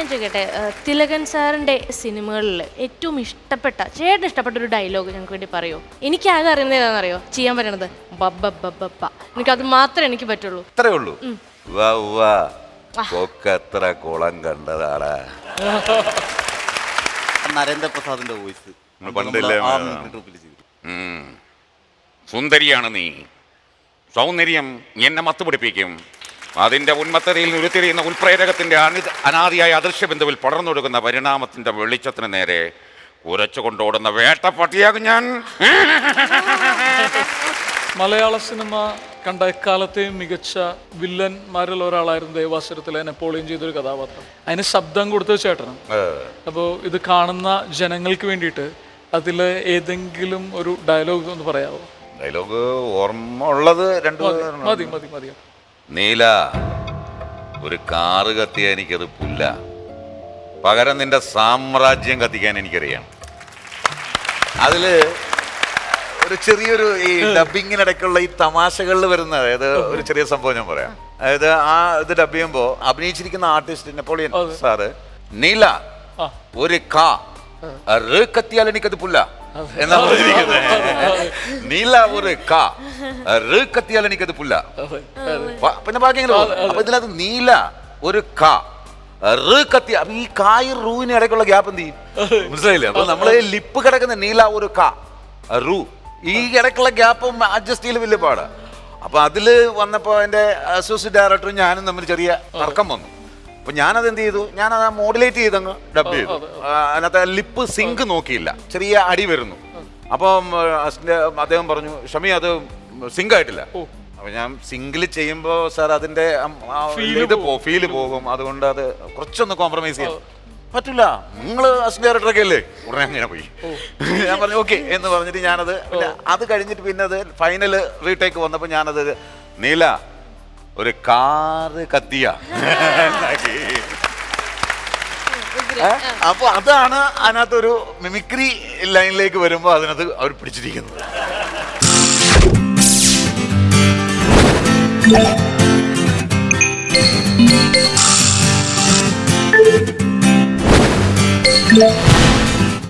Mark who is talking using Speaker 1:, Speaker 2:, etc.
Speaker 1: ഞാൻ ചോദിക്കട്ടെ തിലകൻ സാറിന്റെ സിനിമകളിൽ ഏറ്റവും ഇഷ്ടപ്പെട്ട ചേട്ടൻ ഇഷ്ടപ്പെട്ട ഒരു ഡയലോഗ് ഞങ്ങൾക്ക് വേണ്ടി പറയോ? എനിക്ക് ആകെ അറിയുന്നത് ഏതാണെന്നറിയോ? ചെയ്യാൻ പറ്റണത് എനിക്ക് അത് മാത്രമേ എനിക്ക് പറ്റുള്ളൂ.
Speaker 2: അത്രേ ഉള്ളൂ. വാ വാ. കൊക്കത്ര കുളം കണ്ടതാടാ.
Speaker 3: നരേന്ദ്രപ്രസാദിന്റെ വോയിസ്.
Speaker 2: പണ്ടില്ലേ.
Speaker 4: സുന്ദരിയാണ് നീ. സൗന്ദര്യം എന്നെ മത്തുപിടിപ്പിക്കും. അതിന്റെ ഉന്മത്തതയിൽ ഉരുത്തിരിയുന്ന ഉൽപ്രേരകത്തിന്റെ അണി അനാദിയായ അദൃശ്യ ബിന്ദുവിൽ പടർന്നൊടുക്കുന്ന പരിണാമത്തിന്റെ വെളിച്ചത്തിന് നേരെ കുരച്ചു കൊണ്ടോടുന്ന വേട്ടപ്പട്ടിയാകും ഞാൻ.
Speaker 5: മലയാള സിനിമ കണ്ട എക്കാലത്തെയും മികച്ച വില്ലന്മാരിൽ ഒരാളായിരുന്നു ദേവാസുരത്തിലെ നെപ്പോളിയൻ ചെയ്തൊരു കഥാപാത്രം. അതിന് ശബ്ദം കൊടുത്തത് ചേട്ടനും അപ്പോൾ ഇത് കാണുന്ന ജനങ്ങൾക്ക് വേണ്ടിയിട്ട് അതിൽ ഏതെങ്കിലും ഒരു ഡയലോഗ് ഒന്ന് പറയാമോ
Speaker 2: ഡയലോഗ് ഓർമ്മ ഉള്ളത് രണ്ടു
Speaker 5: മതി മതി മതി.
Speaker 2: നീല ഒരു കാറ് കത്തിയാൻ എനിക്കത് പുല്ല. പകരം നിന്റെ സാമ്രാജ്യം കത്തിക്കാൻ എനിക്കറിയാം. അതിൽ ഒരു ചെറിയൊരു ഈ ഡബിങ്ങിനിടയ്ക്കുള്ള ഈ തമാശകളിൽ വരുന്ന അതായത് ഒരു ചെറിയ സംഭവം ഞാൻ പറയാം. അതായത് ആ ഇത് ഡബ് ചെയ്യുമ്പോ അഭിനയിച്ചിരിക്കുന്ന ആർട്ടിസ്റ്റ് നെപ്പോളിയൻ സാറ് നീല. ഒരു കാ കത്തിയാൽ എനിക്കത് പുല്ല. എന്നാ പറഞ്ഞിരിക്കുന്നത് നീല ഒരു കാ റ് കത്തിയാൽ എനിക്കത് പുല്ല. പിന്നെ ബാക്കിയെങ്കിലും അപ്പൊ ഇതിനകത്ത് നീല ഒരു ക. റ് കത്തി അപ്പൊ ഈ കായ് റൂവിന് ഇടയ്ക്കുള്ള ഗ്യാപ്പ് എന്ത് ചെയ്യും? മനസ്സിലായില്ലേ? അപ്പൊ നമ്മൾ ലിപ്പ് കിടക്കുന്ന നീല ഒരു ക റൂ. ഈ ഇടയ്ക്കുള്ള ഗ്യാപ്പ് അഡ്ജസ്റ്റ് ചെയ്യൽ വലിയ പാടാ. അപ്പൊ അതിൽ വന്നപ്പോ എന്റെ അസോസിയേറ്റ് ഡയറക്ടറും ഞാനും തമ്മിൽ ചെറിയ തർക്കം വന്നു. അപ്പൊ ഞാനത് എന്ത് ചെയ്തു? ഞാനത് മോഡുലേറ്റ് ചെയ്തങ്ങ് ഡബ് ചെയ്തു. അതിനകത്ത് ലിപ്പ് സിങ്ക് നോക്കിയില്ല. ചെറിയ അടി വരുന്നു. അപ്പം അദ്ദേഹം പറഞ്ഞു ഷമി അത് സിങ്ക് ആയിട്ടില്ല അപ്പൊ ഞാൻ സിംഗിൾ ചെയ്യുമ്പോ സാർ അതിന്റെ ഇത് ഫീൽ പോകും. അതുകൊണ്ട് അത് കുറച്ചൊന്ന് കോംപ്രമൈസ് ചെയ്യാം. പറ്റില്ല നിങ്ങൾ അസിസ്റ്റന്റ് ഡയറക്ടറൊക്കെ അല്ലേ? ഉടനെ അങ്ങനെ പോയി. ഞാൻ പറഞ്ഞു ഓക്കെ എന്ന് പറഞ്ഞിട്ട് ഞാനത് അത് കഴിഞ്ഞിട്ട് പിന്നെ അത് ഫൈനൽ റീടേക്ക് വന്നപ്പോൾ ഞാനത് നീല ഒരു കാറ് കത്തിയ. അപ്പൊ അതാണ് അതിനകത്തൊരു മിമിക്രി ലൈനിലേക്ക് വരുമ്പോൾ അതിനകത്ത് അവർ പിടിച്ചിരിക്കുന്നത്
Speaker 6: Thank you.